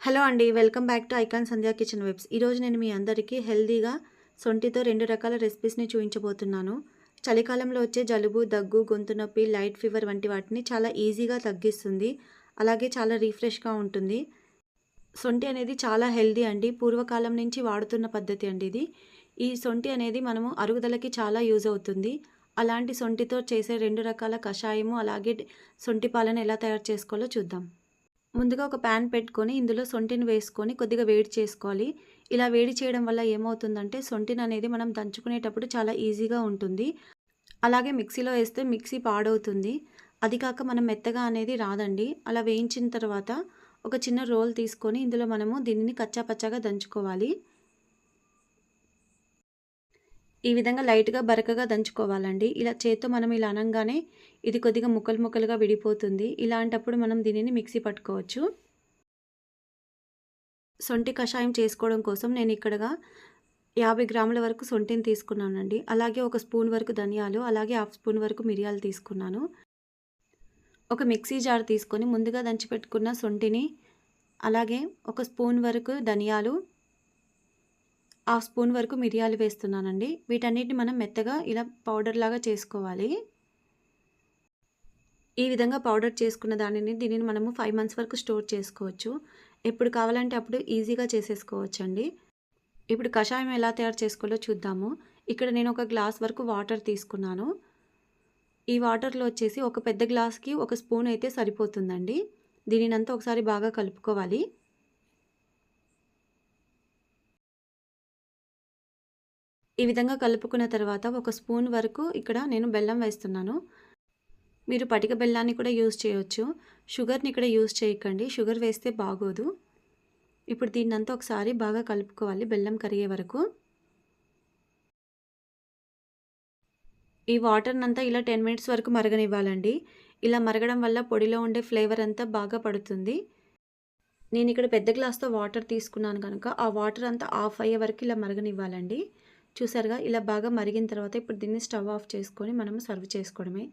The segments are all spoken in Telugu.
హలో అండి welcome back to Icon Sandhya kitchen webs ఈరోజు నేను మీ అందరికీ హెల్దీగా సొంటితో రెండు రకాల రెసిపీస్ని చూపించబోతున్నాను. చలికాలంలో వచ్చే జలుబు దగ్గు గొంతు నొప్పి లైట్ ఫీవర్ వంటి వాటిని చాలా ఈజీగా తగ్గిస్తుంది. అలాగే చాలా రీఫ్రెష్గా ఉంటుంది. సొంటి అనేది చాలా హెల్దీ అండి. పూర్వకాలం నుంచి వాడుతున్న పద్ధతి అండి ఇది. ఈ సొంటి అనేది మనము అరుగుదలకి చాలా యూజ్ అవుతుంది. అలాంటి సొంటితో చేసే రెండు రకాల కషాయము అలాగే సొంటి పాలను ఎలా తయారు చేసుకోవాలో చూద్దాం. ముందుగా ఒక ప్యాన్ పెట్టుకొని ఇందులో సొంటిని వేసుకొని కొద్దిగా వేడి చేసుకోవాలి. ఇలా వేడి చేయడం వల్ల ఏమవుతుందంటే సొంటిని అనేది మనం దంచుకునేటప్పుడు చాలా ఈజీగా ఉంటుంది. అలాగే మిక్సీలో వేస్తే మిక్సీ పాడవుతుంది. అది కాక మనం మెత్తగా అనేది రాదండి. అలా వేయించిన తర్వాత ఒక చిన్న రోల్ తీసుకొని ఇందులో మనము దీనిని కచ్చాపచ్చాగా దంచుకోవాలి. ఈ విధంగా లైట్గా బరకగా దంచుకోవాలండి. ఇలా చేత్తో మనం ఇలా అనగానే ఇది కొద్దిగా ముక్కలు ముక్కలుగా విడిపోతుంది. ఇలాంటప్పుడు మనం దీనిని మిక్సీ పట్టుకోవచ్చు. సొంటి కషాయం చేసుకోవడం కోసం నేను ఇక్కడగా యాభై గ్రాముల వరకు సొంటిని తీసుకున్నానండి. అలాగే ఒక స్పూన్ వరకు ధనియాలు అలాగే హాఫ్ స్పూన్ వరకు మిరియాలు తీసుకున్నాను. ఒక మిక్సీ జార్ తీసుకొని ముందుగా దంచిపెట్టుకున్న సొంటిని అలాగే ఒక స్పూన్ వరకు ధనియాలు హాఫ్ స్పూన్ వరకు మిరియాలు వేస్తున్నానండి. వీటన్నిటిని మనం మెత్తగా ఇలా పౌడర్ లాగా చేసుకోవాలి. ఈ విధంగా పౌడర్ చేసుకున్న దానిని దీనిని మనము ఫైవ్ మంత్స్ వరకు స్టోర్ చేసుకోవచ్చు. ఎప్పుడు కావాలంటే అప్పుడు ఈజీగా చేసేసుకోవచ్చండి. ఇప్పుడు కషాయం ఎలా తయారు చేసుకోవాలో చూద్దాము. ఇక్కడ నేను ఒక గ్లాస్ వరకు వాటర్ తీసుకున్నాను. ఈ వాటర్లో వచ్చేసి ఒక పెద్ద గ్లాస్కి ఒక స్పూన్ అయితే సరిపోతుందండి. దీనినంతా ఒకసారి బాగా కలుపుకోవాలి. ఈ విధంగా కలుపుకున్న తర్వాత ఒక స్పూన్ వరకు ఇక్కడ నేను బెల్లం వేస్తున్నాను. మీరు పటిక బెల్లాన్ని కూడా యూజ్ చేయొచ్చు. షుగర్ని ఇక్కడ యూజ్ చేయకండి. షుగర్ వేస్తే బాగోదు. ఇప్పుడు దీన్నంతా ఒకసారి బాగా కలుపుకోవాలి బెల్లం కరిగే వరకు. ఈ వాటర్నంతా ఇలా టెన్ మినిట్స్ వరకు మరగనివ్వాలండి. ఇలా మరగడం వల్ల పొడిలో ఉండే ఫ్లేవర్ అంతా బాగా పడుతుంది. నేను ఇక్కడ పెద్ద గ్లాస్తో వాటర్ తీసుకున్నాను కనుక ఆ వాటర్ అంతా ఆఫ్ అయ్యే వరకు ఇలా మరగనివ్వాలండి. చూసారుగా ఇలా బాగా మరిగిన తర్వాత ఇప్పుడు దీన్ని స్టవ్ ఆఫ్ చేసుకొని మనము సర్వ్ చేసుకోవడమే.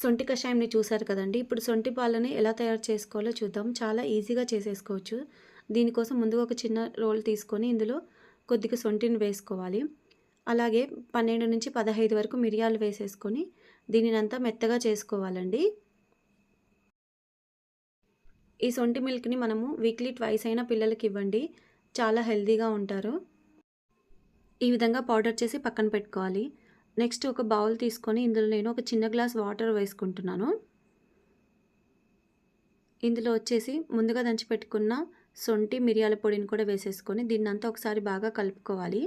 సొంటి కషాయంని చూసారు కదండి. ఇప్పుడు సొంటి పాలని ఎలా తయారు చేసుకోవాలో చూద్దాం. చాలా ఈజీగా చేసేసుకోవచ్చు. దీనికోసం ముందుగా ఒక చిన్న రోల్ తీసుకొని ఇందులో కొద్దిగా సొంటిని వేసుకోవాలి. అలాగే పన్నెండు నుంచి పదహైదు వరకు మిరియాలు వేసేసుకొని దీనినంతా మెత్తగా చేసుకోవాలండి. ఈ సొంటి మిల్క్ని మనము వీక్లీ ట్వైస్ అయినా పిల్లలకి ఇవ్వండి. చాలా హెల్తీగా ఉంటారు. ఈ విధంగా పౌడర్ చేసి పక్కన పెట్టుకోవాలి. నెక్స్ట్ ఒక బౌల్ తీసుకొని ఇందులో నేను ఒక చిన్న గ్లాస్ వాటర్ వేసుకుంటున్నాను. ఇందులో వచ్చేసి ముందుగా దంచి పెట్టుకున్న సొంటి మిరియాల పొడిని కూడా వేసేసుకొని దీన్నంతా ఒకసారి బాగా కలుపుకోవాలి.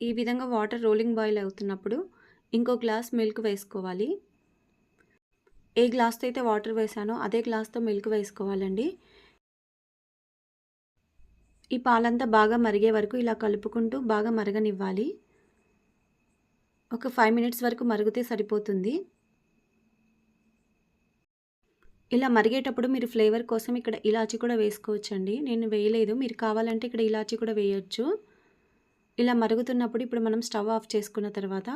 ఈ విధంగా వాటర్ రోలింగ్ బాయిల్ అవుతున్నప్పుడు ఇంకో గ్లాస్ మిల్క్ వేసుకోవాలి. ఏ గ్లాస్తో అయితే వాటర్ వేసానో అదే గ్లాస్తో మిల్క్ వేసుకోవాలండి. ఈ పాలంతా బాగా మరిగే వరకు ఇలా కలుపుకుంటూ బాగా మరగనివ్వాలి. ఒక ఫైవ్ మినిట్స్ వరకు మరిగితే సరిపోతుంది. ఇలా మరిగేటప్పుడు మీరు ఫ్లేవర్ కోసం ఇక్కడ ఇలాచి కూడా వేసుకోవచ్చండి. నేను వేయలేదు. మీరు కావాలంటే ఇక్కడ ఇలాచి కూడా వేయచ్చు. ఇలా మరుగుతున్నప్పుడు ఇప్పుడు మనం స్టవ్ ఆఫ్ చేసుకున్న తర్వాత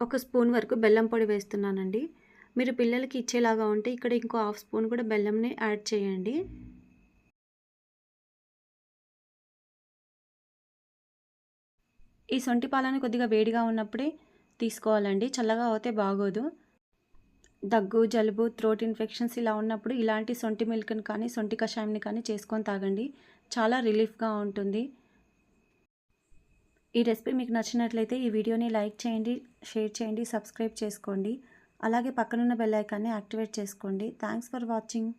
ఒక స్పూన్ వరకు బెల్లం పొడి వేస్తున్నానండి. మీరు పిల్లలకి ఇచ్చేలాగా ఉంటే ఇక్కడ ఇంకో హాఫ్ స్పూన్ కూడా బెల్లంని యాడ్ చేయండి. ఈ సొంటి పాలను కొద్దిగా వేడిగా ఉన్నప్పుడే తీసుకోవాలండి. చల్లగా అవుతే బాగోదు. దగ్గు జలుబు థ్రోట్ ఇన్ఫెక్షన్స్ ఇలా ఉన్నప్పుడు ఇలాంటి సొంటి మిల్క్ని కానీ సొంటి కషాయంని కానీ చేసుకొని తాగండి. చాలా రిలీఫ్గా ఉంటుంది. ఈ రెసిపీ మీకు నచ్చినట్లయితే ఈ వీడియోని లైక్ చేయండి షేర్ చేయండి సబ్స్క్రైబ్ చేసుకోండి. అలాగే పక్కనున్న బెల్ ఐకాన్ని యాక్టివేట్ చేసుకోండి. Thanks for watching